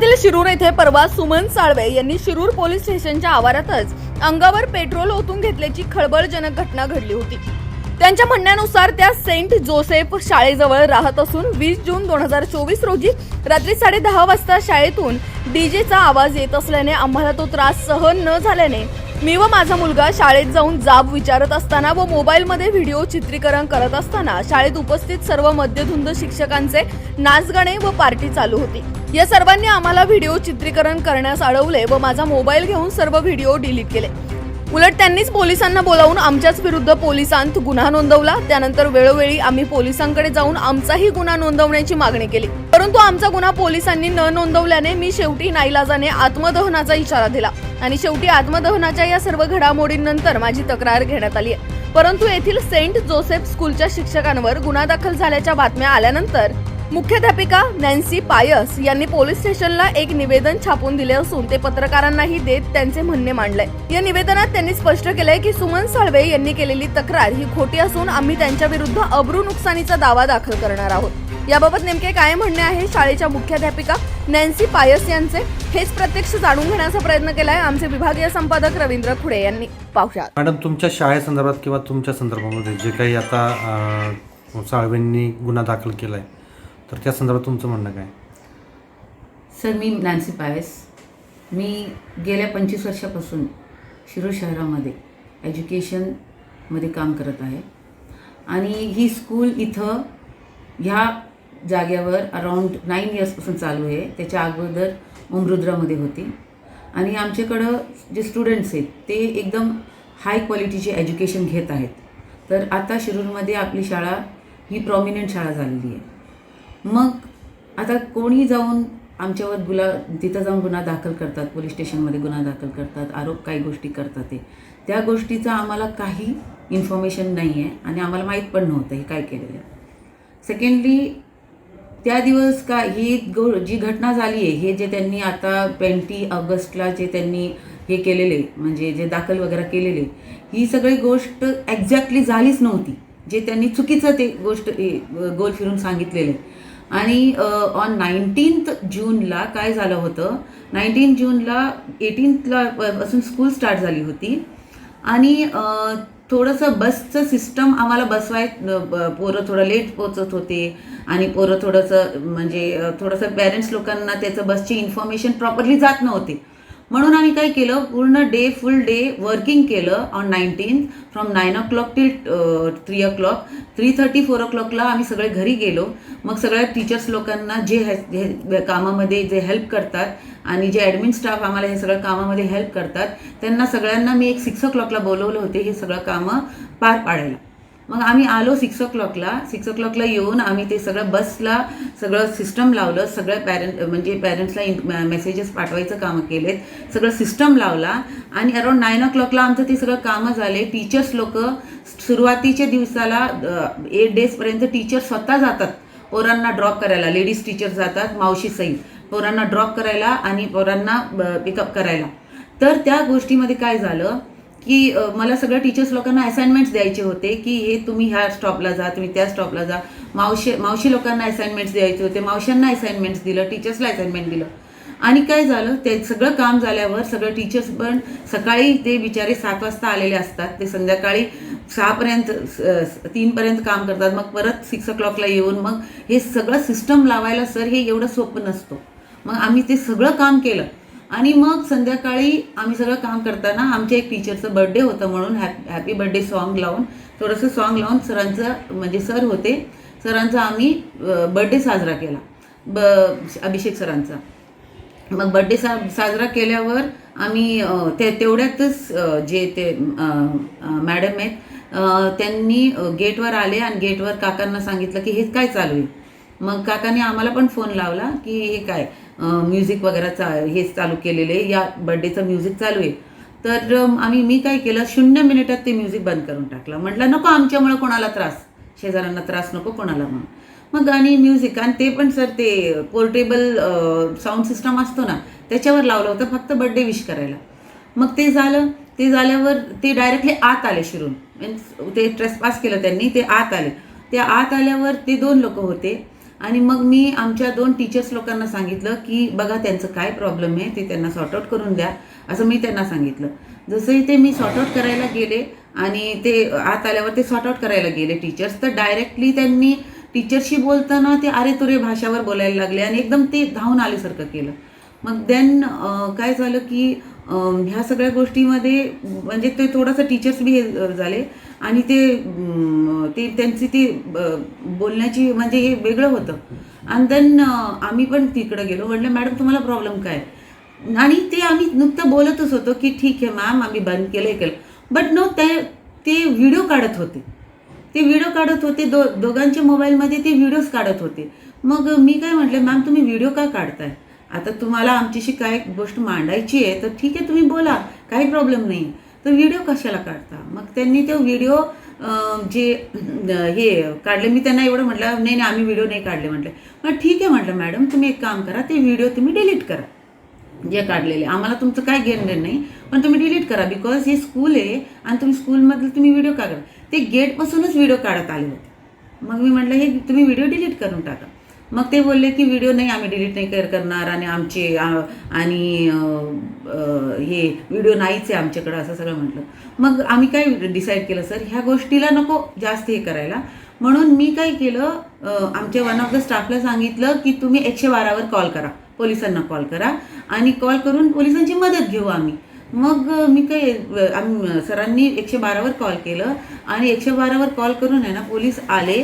जिल्ह्यातील शिरूर येथे परवा सुमन साळवे यांनी शिरूर पोलीस स्टेशनच्या आवारातच अंगावर पेट्रोल ओतून घेतल्याची खळबळजनक घटना घडली होती. त्यांच्या म्हणण्यानुसार त्या सेंट जोसेफ शाळेजवळ राहत असून वीस जून दोन हजार चोवीस रोजी रात्री साडे दहा वाजता शाळेतून डीजेचा आवाज येत असल्याने आम्हाला तो त्रास सहन न झाल्याने मी व माझा मुलगा शाळेत जाऊन जाब विचारत असताना व मोबाईलमध्ये व्हिडिओ चित्रीकरण करत असताना शाळेत उपस्थित सर्व मध्यधुंद शिक्षकांचे नाचगाणे व पार्टी चालू होती. या सर्वांनी आम्हाला व्हिडिओ चित्रीकरण करण्यास अडवले व माझा मोबाईल घेऊन सर्व व्हिडिओ डिलीट केले. उलट त्यांनीच पोलिसांना बोलावून आमच्याच विरुद्ध पोलिसांत गुन्हा नोंदवला. त्यानंतर वेळोवेळी आम्ही पोलिसांकडे जाऊन आमचाही गुन्हा नोंदवण्याची मागणी केली. परंतु आमचा गुन्हा पोलिसांनी न नोंदवल्याने मी शेवटी नाईलाजाने आत्मदहनाचा इशारा दिला आणि शेवटी आत्मदहनाच्या या सर्व घडामोडींनंतर माझी तक्रार घेण्यात आली आहे. परंतु येथील सेंट जोसेफ स्कूलच्या शिक्षकांवर गुन्हा दाखल झाल्याच्या बातम्या आल्यानंतर मुख्याध्यापिका नॅन्सी पायस यांनी पोलीस स्टेशनला एक निवेदन छापून दिले असून ते पत्रकारांनाही देत त्यांचे म्हणणे मांडलंय या निवेदनात त्यांनी स्पष्ट केलंय की सुमन साळवे यांनी केलेली तक्रार ही खोटी असून आम्ही त्यांच्या विरुद्ध अब्रू नुकसानीचा दावा दाखल करणार आहोत. याबाबत नेमके काय म्हणणे आहे शाळेच्या मुख्याध्यापिका नॅन्सी पायस यांचे? हेच प्रत्यक्ष जाणून घेण्याचा प्रयत्न केलाय आमचे विभागीय संपादक रवींद्र खुडे यांनी. पाहुयात. मॅडम तुमच्या शाळेसंदर्भात किंवा तुमच्या संदर्भामध्ये जे काही आता साळवेंनी गुन्हा दाखल केलाय तर त्या संदर्भात तुमचं म्हणणं काय? सर मी नॅन्सी पायस मी गेल्या पंचवीस वर्षापासून शिरूर शहरामध्ये एज्युकेशनमध्ये काम करत आहे. आणि ही स्कूल इथं ह्या जाग्यावर अराऊंड नाईन इयर्सपासून चालू आहे. त्याच्या अगोदर उमरुद्रामध्ये होती. आणि आमच्याकडं जे स्टुडंट्स आहेत ते एकदम हाय क्वालिटीचे एज्युकेशन घेत आहेत. तर आता शिरूरमध्ये आपली शाळा ही प्रॉमिनंट शाळा झालेली आहे. मग आता कोणी जाऊन आमच्यावर गुला तिथं जाऊन गुन्हा दाखल करतात पोलीस स्टेशनमध्ये गुन्हा दाखल करतात आरोप काही गोष्टी करतात ते. त्या गोष्टीचा आम्हाला काही इन्फॉर्मेशन नाही आहे आणि आम्हाला माहीत पण नव्हतं हे काय केलेलं आहे. सेकंडली त्या दिवस का ही गो जी घटना झाली आहे हे जे त्यांनी आता ट्वेंटी ऑगस्टला जे त्यांनी हे केलेले म्हणजे जे दाखल वगैरे केलेले ही सगळी गोष्ट एक्झॅक्टली झालीच नव्हती. जे त्यांनी चुकीचं ते गोष्ट गोल फिरून सांगितलेलं आहे. आणि ऑन नाईन्टीन्थ जूनला काय झालं होतं? नाईन्टीन जूनला एटीनला पासून स्कूल स्टार्ट झाली होती. आणि थोडंसं बसचं सिस्टम आम्हाला बसवाय पोरं थोडं लेट पोचत होते. आणि पोरं थोडंसं म्हणजे थोडंसं पॅरेंट्स लोकांना त्याचं बसची इन्फॉर्मेशन प्रॉपरली जात नव्हते. म्हणून आम्ही काय केलं? पूर्ण डे फुल डे वर्किंग केलं on nineteen from nine o'clock till three o'clock three thirty four ओ क्लॉकला आम्ही सगळे घरी गेलो. मग सगळ्या टीचर्स लोकांना जे हे हे कामामध्ये जे हेल्प करतात आणि जे ॲडमिन स्टाफ आम्हाला हे सगळं कामामध्ये हेल्प करतात त्यांना सगळ्यांना मी एक सिक्स ओ क्लॉकला बोलवलं होते हे सगळं कामं पार पाडायला. मग आम्ही आलो सिक्स ओ क्लॉकला सिक्स ओ क्लॉकला येऊन आम्ही ते सगळं बसला सगळं सिस्टम लावलं सगळं पॅरेंट म्हणजे पॅरेंट्सला मेसेजेस पाठवायचं कामं केलेत. सगळं सिस्टम लावला आणि अराऊंड नाईन ओ क्लॉकला आमचं ते सगळं कामं झाले. टीचर्स लोक सुरुवातीच्या दिवसाला एट डेजपर्यंत टीचर स्वतः जातात पोरांना ड्रॉप करायला. लेडीज टीचर जातात मावशीसहित पोरांना ड्रॉप करायला आणि पोरांना पिकअप करायला. तर त्या गोष्टीमध्ये काय झालं? की मला सगळ्या टीचर्स लोकांना असाइनमेंट्स द्यायचे होते की हे तुम्ही ह्या स्टॉपला जा तुम्ही त्या स्टॉपला जा. मावशी मावशी लोकांना असाइनमेंट्स द्यायचे होते मावशांना असाइनमेंट्स दिलं टीचर्सला असाइनमेंट दिलं. आणि काय झालं ते सगळं काम झाल्यावर सगळं टीचर्स पण सकाळी ते बिचारे सात वाजता आलेले असतात. ते संध्याकाळी सहापर्यंत तीनपर्यंत काम करतात. मग परत सिक्स ओ क्लॉकला येऊन मग हे सगळं सिस्टम लावायला सर हे एवढं सोपं नसतो. मग आम्ही ते सगळं काम केलं. आणि मग संध्याकाळी आम्ही सगळं काम करताना आमच्या एक टीचरचं बर्थडे होतं म्हणून हॅप हॅपी बर्थडे सॉन्ग लावून थोडंसं सॉन्ग लावून सरांचं म्हणजे सर होते सरांचा आम्ही बर्थडे साजरा केला. ब अभिषेक सरांचा. मग बड्डे सा साजरा केल्यावर आम्ही ते तेवढ्यातच जे ते मॅडम आहेत त्यांनी गेटवर आले आणि गेटवर काकांना सांगितलं की हे काय चालू आहे? मग काकाने आम्हाला पण फोन लावला की हे काय? म्युझिक वगैरे चा हे चालू केलेले या बड्डेचं म्युझिक चालू आहे. तर आम्ही मी काय केलं शून्य मिनिटात ते म्युझिक बंद करून टाकलं. म्हटलं नको आमच्यामुळं कोणाला त्रास. शेजाऱ्यांना त्रास नको कोणाला म्हणून. मग गाणी म्युझिक आणि ते पण सर ते पोर्टेबल साऊंड सिस्टम असतो ना त्याच्यावर लावलं होतं फक्त बड्डे विश करायला. मग ते झालं ते झाल्यावर ते डायरेक्टली आत आले शिरून. मीन्स ते ट्रेसपास केलं त्यांनी ते आत आले. ते आत आल्यावर ते दोन लोक होते. आणि मग मी आमच्या दोन टीचर्स लोकांना सांगितलं की बघा त्यांचं काय प्रॉब्लेम आहे ते त्यांना सॉर्ट आउट करून द्या. असं मी त्यांना सांगितलं. जसंही ते मी सॉर्ट आउट करायला गेले आणि ते आत आल्यावर ते सॉर्ट आउट करायला गेले टीचर्स तर डायरेक्टली त्यांनी टीचरशी बोलताना ते अरे तुरे भाषावर बोलायला लागले आणि एकदम ते धावून आल्यासारखं केलं. मग देन काय झालं की ह्या सगळ्या गोष्टीमध्ये म्हणजे ते थोडंसं टीचर्स बी हे झाले. आणि ते ते त्यांची ती बोलण्याची म्हणजे हे वेगळं होतं. आणि देन आम्ही पण तिकडं गेलो. म्हटलं मॅडम तुम्हाला प्रॉब्लेम काय? आणि ते आम्ही नुकतं बोलतच होतो की ठीक आहे मॅम आम्ही बंद केलं हे केलं. बट नो ते ते व्हिडिओ काढत होते. ते व्हिडिओ काढत होते. दो दोघांच्या मोबाईलमध्ये ते व्हिडिओज काढत होते. मग मी काय म्हटलं मॅम तुम्ही व्हिडिओ का काढताय? आता तुम्हाला आमच्याशी काय गोष्ट मांडायची आहे तर ठीक आहे तुम्ही बोला काही प्रॉब्लेम नाही. तर व्हिडिओ कशाला काढता? मग त्यांनी तो व्हिडिओ जे हे काढले मी त्यांना एवढं म्हटलं नाही नाही आम्ही व्हिडिओ नाही काढले म्हटले. मग ठीक आहे म्हटलं मॅडम तुम्ही एक काम करा ते व्हिडिओ तुम्ही डिलीट करा. जे काढलेले. आम्हाला तुमचं काय घेणं देणं नाही पण तुम्ही डिलीट करा बिकॉज हे स्कूल आहे आणि तुम्ही स्कूलमधलं तुम्ही व्हिडिओ काढा. ते गेटपासूनच व्हिडिओ काढत आले होते. मग मी म्हटलं हे तुम्ही व्हिडिओ डिलीट करून टाका. मग ते बोलले की व्हिडिओ नाही आम्ही डिलीट नाही कर करणार आणि आमचे आणि हे व्हिडिओ नाहीच आहे आमच्याकडं असं सगळं म्हटलं. मग आम्ही काय डिसाईड केलं सर ह्या गोष्टीला नको जास्त हे करायला. म्हणून मी काय केलं आमच्या वन ऑफ द स्टाफला सांगितलं की तुम्ही एकशे बारावर कॉल करा. पोलिसांना कॉल करा आणि कॉल करून पोलिसांची मदत घेऊ आम्ही. मग मी काय आम्ही सरांनी एकशे बारावर कॉल केलं आणि एकशे बारावर कॉल करून आहे ना पोलीस आले.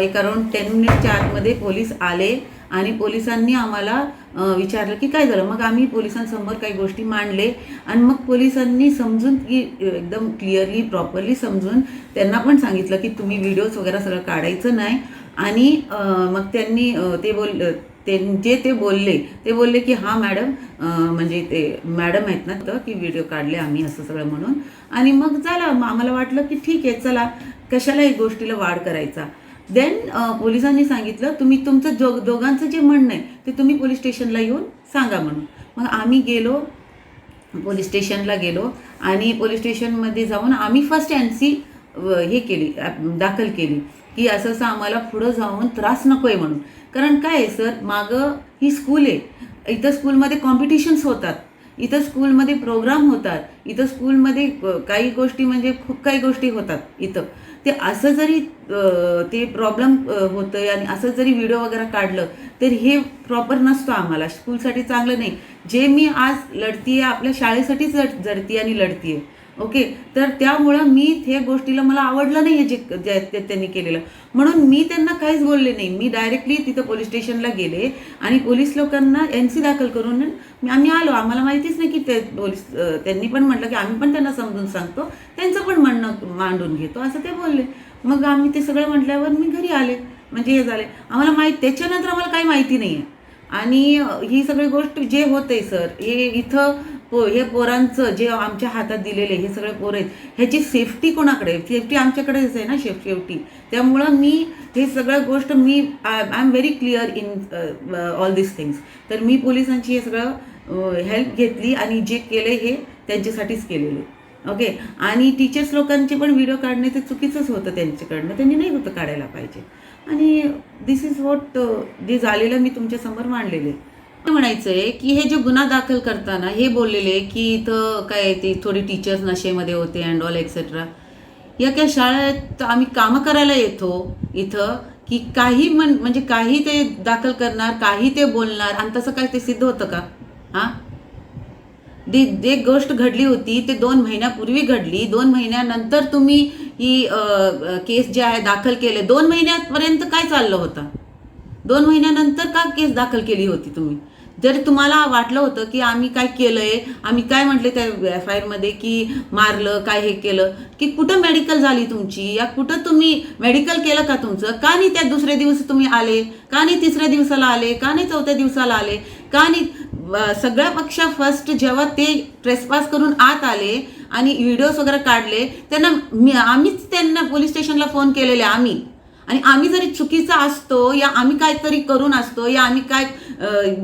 एक अराउंड टेन मिनिटच्या आतमध्ये पोलीस आले आणि पोलिसांनी आम्हाला विचारलं की काय झालं? मग आम्ही पोलिसांसमोर काही गोष्टी मांडले आणि मग पोलिसांनी समजून की एकदम क्लिअरली प्रॉपरली समजून त्यांना पण सांगितलं की तुम्ही व्हिडिओज वगैरे सगळं काढायचं नाही. आणि मग त्यांनी ते बोल ते जे ते बोलले ते बोलले की हां मॅडम म्हणजे ते मॅडम आहेत ना तर की व्हिडिओ काढले आम्ही असं सगळं म्हणून. आणि मग झालं मग आम्हाला वाटलं की ठीक आहे चला कशाला एक गोष्टीला वाढ करायचा? देन पोलिसांनी सांगितलं तुम्ही तुमचं जो दोघांचं जे म्हणणं आहे ते तुम्ही पोलीस स्टेशनला येऊन सांगा म्हणून. मग आम्ही गेलो पोलीस स्टेशनला गेलो आणि पोलीस स्टेशनमध्ये जाऊन आम्ही फर्स्ट एन सी हे केली दाखल केली. की असं असं आम्हाला पुढं जाऊन त्रास नको आहे म्हणून. कारण काय आहे सर मागं ही स्कूल आहे. इथं स्कूलमध्ये कॉम्पिटिशन्स होतात. इथं स्कूलमध्ये प्रोग्राम होतात. इथं स्कूलमध्ये काही गोष्टी म्हणजे खूप काही गोष्टी होतात इथं. ते असं जरी ते प्रॉब्लेम होतं आहे आणि असं जरी व्हिडिओ वगैरे काढलं तर हे प्रॉपर नसतं आम्हाला. स्कूलसाठी चांगलं नाही. जे मी आज लढतीये आपल्या शाळेसाठीच लढ जडती आणि लढतीये. ओके? तर त्यामुळं मी हे गोष्टीला मला आवडलं नाही हे जे त्यांनी केलेलं. म्हणून मी त्यांना काहीच बोलले नाही. मी डायरेक्टली तिथं पोलीस स्टेशनला गेले आणि पोलीस लोकांना एन सी दाखल करून मी आम्ही आलो. आम्हाला माहितीच नाही की ते पोलीस त्यांनी पण म्हटलं की आम्ही पण त्यांना समजून सांगतो. त्यांचं पण म्हणणं मांडून घेतो. असं ते बोलले. मग आम्ही ते सगळं म्हटल्यावर मी घरी आले. म्हणजे हे झाले. आम्हाला माहीत त्याच्यानंतर आम्हाला काही माहिती नाही आहे आणि ही सगळी गोष्ट जे होते सर हे इथं पो हे पोरांचं जे आमच्या हातात दिलेले हे सगळे पोरं आहेत ह्याची सेफ्टी कोणाकडे सेफ्टी आमच्याकडेच आहे ना शेफ शेवटी. त्यामुळं मी हे सगळं गोष्ट मी I am very clear in all this things तर मी पोलिसांची हे सगळं हेल्प घेतली आणि जे केलं हे त्यांच्यासाठीच केलेलं ओके आणि टीचर्स लोकांचे पण व्हिडिओ काढणे ते चुकीचंच होतं त्यांच्याकडनं. त्यांनी नाही होतं काढायला पाहिजे. आणि दिस इज वॉट जे झालेलं मी तुमच्यासमोर मांडलेले म्हणायचं आहे की हे जे गुन्हा दाखल करताना हे बोललेले की इथं काय ते थोडी टीचर्स नशेमध्ये होते अँड ऑल एक्सेट्रा या काय शाळेत आम्ही कामं करायला येतो इथं की काही म्हण म्हणजे काही ते दाखल करणार काही ते बोलणार आणि तसं काय ते सिद्ध होतं का? हां? दी जे गोष्ट घडली होती ते दोन महिन्यापूर्वी घडली. दोन महिन्यानंतर तुम्ही ही केस जे आहे दाखल केले. दोन महिन्यापर्यंत काय चाललं होतं? दोन महिन्यानंतर का केस दाखल केली होती तुम्ही? जर तुम्हाला वाटलं होतं की आम्ही काय केलंय आम्ही काय म्हटले त्या एफ आय आरमध्ये की मारलं काय हे केलं की कुठं मेडिकल झाली तुमची? या कुठं तुम्ही मेडिकल केलं का तुमचं? का नाही त्या दुसऱ्या दिवशी तुम्ही आले? का नाही तिसऱ्या दिवसाला आले? का नाही चौथ्या दिवसाला आले? का नाही सगळ्या सगळ्यापेक्षा फर्स्ट जेव्हा ते ट्रेसपास करून आत आले आणि व्हिडिओज वगैरे काढले त्यांना मी आम्हीच त्यांना पोलीस स्टेशनला फोन केलेले आम्ही. आणि आम्ही जरी चुकीचा असतो या आम्ही काहीतरी करून असतो या आम्ही काय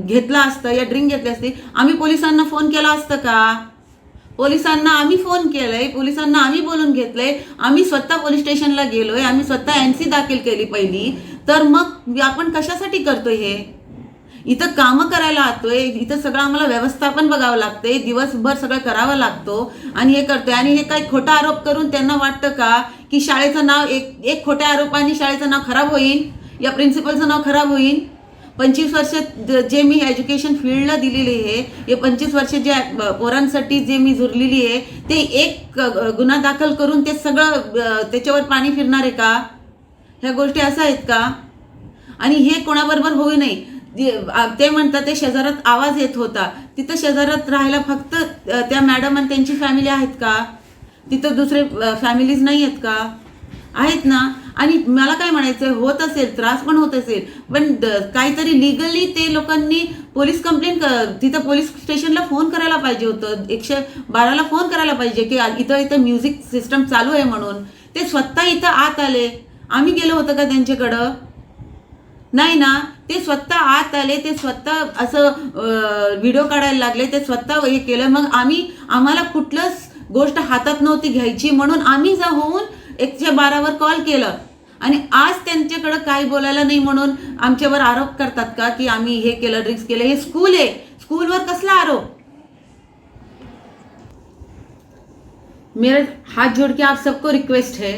घेतलं असतं या ड्रिंक घेतली असते आम्ही पोलिसांना फोन केला असतं का? पोलिसांना आम्ही फोन केलाय पोलिसांना आम्ही बोलून घेतलंय आम्ही स्वतः पोलीस स्टेशनला गेलोय आम्ही स्वतः एन सी दाखल केली पहिली तर मग आपण कशासाठी करतोय हे? इथं कामं करायला आतोय इथं सगळं आम्हाला व्यवस्थापन बघावं लागतंय दिवसभर सगळं करावं लागतो. आणि हे करतोय. आणि हे काही खोटा आरोप करून त्यांना वाटतं का की शाळेचं नाव एक एक खोट्या आरोपाने शाळेचं नाव खराब होईल या प्रिन्सिपलचं नाव खराब होईल पंचवीस वर्ष जे मी एज्युकेशन फील्डला दिलेली आहे हे पंचवीस वर्ष जे पोरांसाठी जे मी झुरलेली आहे ते एक गुन्हा दाखल करून ते सगळं त्याच्यावर पाणी फिरणार आहे का? ह्या गोष्टी असं आहेत का? आणि हे कोणाबरोबर होऊ नये. ते म्हणतात ते शेजारात आवाज येत होता. तिथं शेजारात राहायला फक्त त्या मॅडम आणि त्यांची फॅमिली आहेत का? तिथं दुसरे फॅमिलीज नाही आहेत का? आहेत ना? आणि मला काय म्हणायचं होत असेल त्रास पण होत असेल पण काहीतरी लिगली ते लोकांनी पोलीस कंप्लेंट तिथं पोलीस स्टेशनला फोन करायला पाहिजे होतं. एकशे बाराला फोन करायला पाहिजे की इथं इथं म्युझिक सिस्टम चालू आहे म्हणून. ते स्वतः इथं आत आले. आम्ही गेलो होतं का त्यांच्याकडं? नाही ना? ते स्वतः आत आले ते स्वतः असं व्हिडिओ काढायला लागले ते स्वतः हे केलं. मग आम्ही आम्हाला कुठलंच गोष्ट हातात नव्हती घ्यायची म्हणून आम्ही जाऊन एकशे बारावर कॉल केलं. आणि आज त्यांच्याकडं काय बोलायला नाही म्हणून आमच्यावर आरोप करतात का की आम्ही हे केलं ड्रिक्स केलं? हे स्कूल आहे. स्कूलवर कसला आरोप? मेरा हाथ जोड़ के आप सबको रिक्वेस्ट है.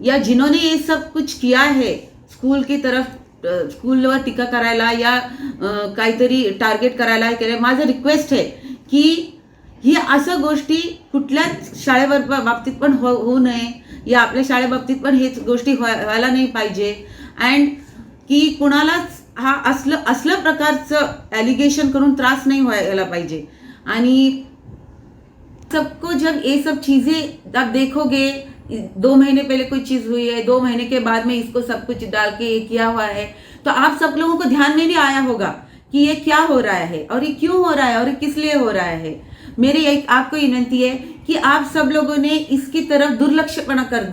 या जिन्होंने ये सब कुछ किया है स्कूल की तरफ स्कूलवर टीका करायला या काहीतरी टार्गेट करायला हे केलं माझं रिक्वेस्ट आहे की ही असं गोष्टी कुठल्याच शाळेवर बाबतीत पण हो होऊ नये. या आपल्या शाळेबाबतीत पण हेच गोष्टी व्हाय- व्हायला नाही पाहिजे. अँड की कुणालाच हा असलं असलं प्रकारचं ॲलिगेशन करून त्रास नाही व्हायला पाहिजे. आणि सबको जब ये सब चीजें आप देखोगे दो महीने पहले कोई चीज हुई है दो महीने के बाद में इसको सब कुछ डाल के ये किया हुआ है। तो आप सब लोगों को ध्यान में भी आया होगा कि ये क्या हो रहा है और ये क्यों हो रहा है और ये किस लिए हो रहा है। मेरी एक आपको विनंती है कि आप सब लोगों ने इसकी तरफ दुर्लक्षपणा कर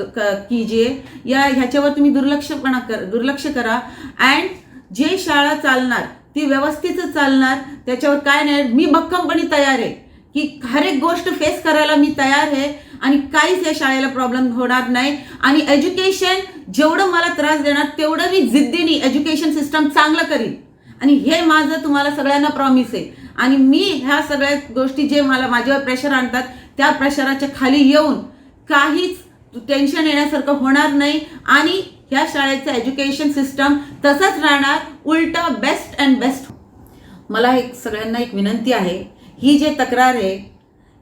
कीजिए या ह्याच्यावर तुम्ही दुर्लक्षपणा कर दुर्लक्ष करा। अँड जे शाळा चालणार ती व्यवस्थित चालणार त्याच्यावर काय नाही मी भक्कमपणे तयार आहे की हर एक गोष्ट फेस करायला मी तयार आहे. आणि काहीच या शाळेला प्रॉब्लेम होणार नाही. आणि एज्युकेशन जेवढं मला त्रास देणार तेवढं मी जिद्दीने एज्युकेशन सिस्टम चांगलं करीन. आणि हे माझं तुम्हाला सगळ्यांना प्रॉमिस आहे. आणि मी ह्या सगळ्या गोष्टी जे मला माझ्यावर प्रेशर आणतात त्या प्रेशराच्या खाली येऊन काहीच टेन्शन येण्यासारखं होणार नाही. आणि ह्या शाळेचं एज्युकेशन सिस्टम तसंच राहणार उलट बेस्ट अँड बेस्ट मला एक सगळ्यांना एक विनंती आहे. ही जे तक्रार आहे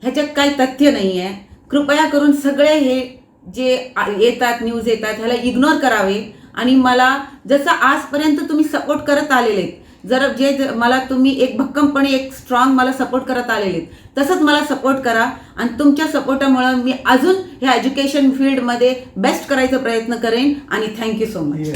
ह्याच्यात काही तथ्य नाही आहे कृपया करून सगळे हे जे येतात न्यूज येतात ह्याला इग्नोर करावे. आणि मला जसं आजपर्यंत तुम्ही सपोर्ट करत आलेले आहेत, जर जे ज- मला तुम्ही एक भक्कमपणे एक स्ट्रॉंग मला सपोर्ट करत आलेले आहेत, तसंच मला सपोर्ट करा. आणि तुमच्या सपोर्टामुळं मी अजून ह्या एज्युकेशन फील्डमध्ये बेस्ट करायचा प्रयत्न करेन. आणि थँक्यू सो मच